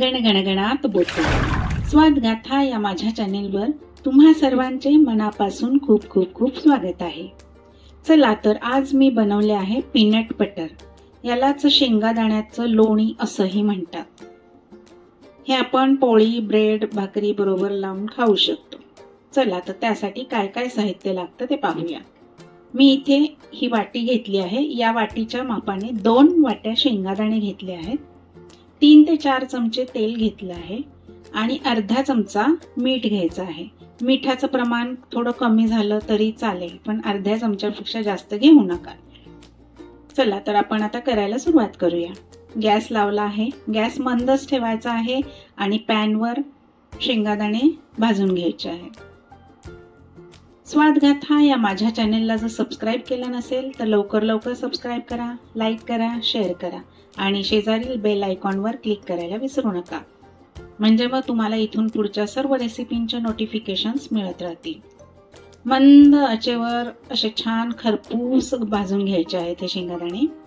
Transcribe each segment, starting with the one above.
गणगणगणात बोलतो. स्वादगाथा या माझ्या चॅनेलवर तुम्हा सर्वांचे मनापासून खूप खूप खूप स्वागत आहे. चला तर आज मी बनवले आहे पीनट बटर यालाच शेंगादाण्याचं लोणी असंही म्हणतात. हे आपण पोळी ब्रेड भाकरी बरोबर लावून खाऊ शकतो. चला तर त्यासाठी काय काय साहित्य लागतं ते पाहूया. मी इथे ही वाटी घेतली आहे. या वाटीच्या मापाने दोन वाट्या शेंगादाणे घेतले आहेत. तीन ते चार चमचे तेल घेतलं आहे आणि अर्धा चमचा मीठ घ्यायचं आहे. मिठाचं प्रमाण थोडं कमी झालं तरी चालेल पण अर्ध्या चमच्यापेक्षा जास्त घेऊ नका. चला तर आपण आता करायला सुरुवात करूया. गॅस लावला आहे. गॅस मंदच ठेवायचा आहे आणि पॅनवर शेंगादाणे भाजून घ्यायचे आहेत. स्वादगाथा या माझ्या चॅनेलला जर सबस्क्राईब केलं नसेल तर लवकर लवकर सबस्क्राईब करा लाईक करा शेअर करा आणि शेजारील बेल आयकॉनवर क्लिक करायला विसरू नका. म्हणजे मग तुम्हाला इथून पुढच्या सर्व रेसिपींचे नोटिफिकेशन्स मिळत राहतील. मंद आचेवर असे छान खरपूस भाजून घ्यायचे आहेत हे शेंगादाणे.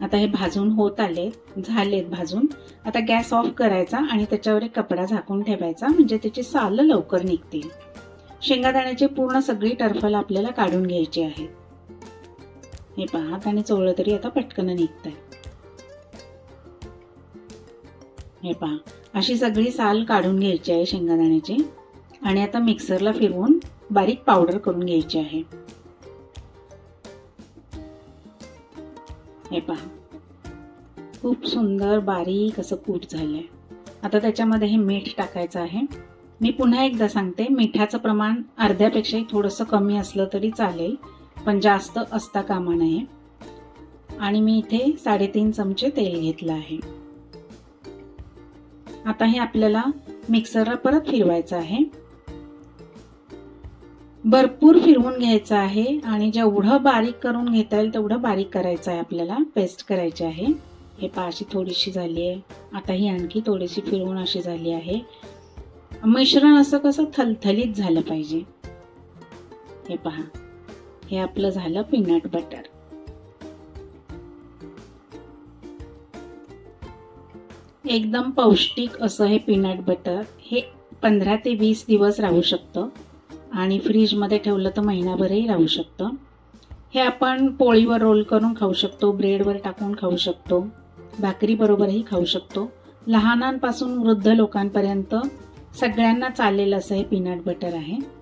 आता हे भाजून होत आले झालेत भाजून. आता गॅस ऑफ करायचा आणि त्याच्यावर एक कपडा झाकून ठेवायचा म्हणजे त्याची सालं लवकर निघतील. शेंगादाण्याची पूर्ण सगळी टरफल आपल्याला काढून घ्यायची आहे. हे पहा आणि चोळलं तरी आता पटकन निघत आहे हे पहा अशी सगळी साल काढून घ्यायची आहे शेंगादाण्याची. आणि आता मिक्सरला फिरवून बारीक पावडर करून घ्यायची आहे. हे पहा. खूप सुंदर बारीक असं कूट झालंय. आता त्याच्यामध्ये हे मीठ टाकायचं आहे. मी पुन्हा एकदा सांगते मिठाचं प्रमाण अर्ध्यापेक्षाही थोडंसं कमी असलं तरी चालेल पण जास्त असता कामा नये. आणि मी इथे साडेतीन चमचे तेल घेतलं आहे. आता हे आपल्याला मिक्सरला परत फिरवायचं आहे. भरपूर फिरवून घ्यायचं आहे आणि जेवढं बारीक करून घेता येईल तेवढं बारीक करायचं आहे आपल्याला. पेस्ट करायची आहे. हे पाशी थोडीशी झाली आहे. आता ही आणखी थोडीशी फिरवून अशी झाली आहे. मिश्रण असं कसं थलथलीत झालं पाहिजे. हे पहा हे आपलं झालं पीनट बटर एकदम पौष्टिक असं हे पीनट बटर हे पंधरा ते वीस दिवस राहू शकतं. आणि फ्रीजमध्ये ठेवलं तर महिनाभरही राहू शकतं. हे आपण पोळीवर रोल करून खाऊ शकतो ब्रेडवर टाकून खाऊ शकतो भाकरीबरोबरही खाऊ शकतो. लहानांपासून वृद्ध लोकांपर्यंत सगळ्यांना चालेल असं हे पीनट बटर आहे.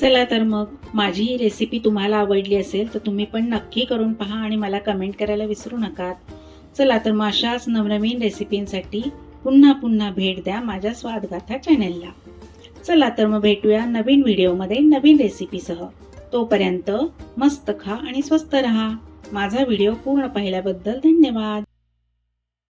चला तर मग माझी ही रेसिपी तुम्हाला आवडली असेल तर तुम्ही पण नक्की करून पहा आणि मला कमेंट करायला विसरू नका. चला तर मग अशाच नवनवीन रेसिपींसाठी पुन्हा पुन्हा भेट द्या माझ्या स्वादगाथा चॅनेलला चला तर मग भेटूया नवीन व्हिडिओमध्ये नवीन रेसिपीसह. तोपर्यंत मस्त खा आणि स्वस्त रहा. माझा व्हिडिओ पूर्ण पाहिल्याबद्दल धन्यवाद.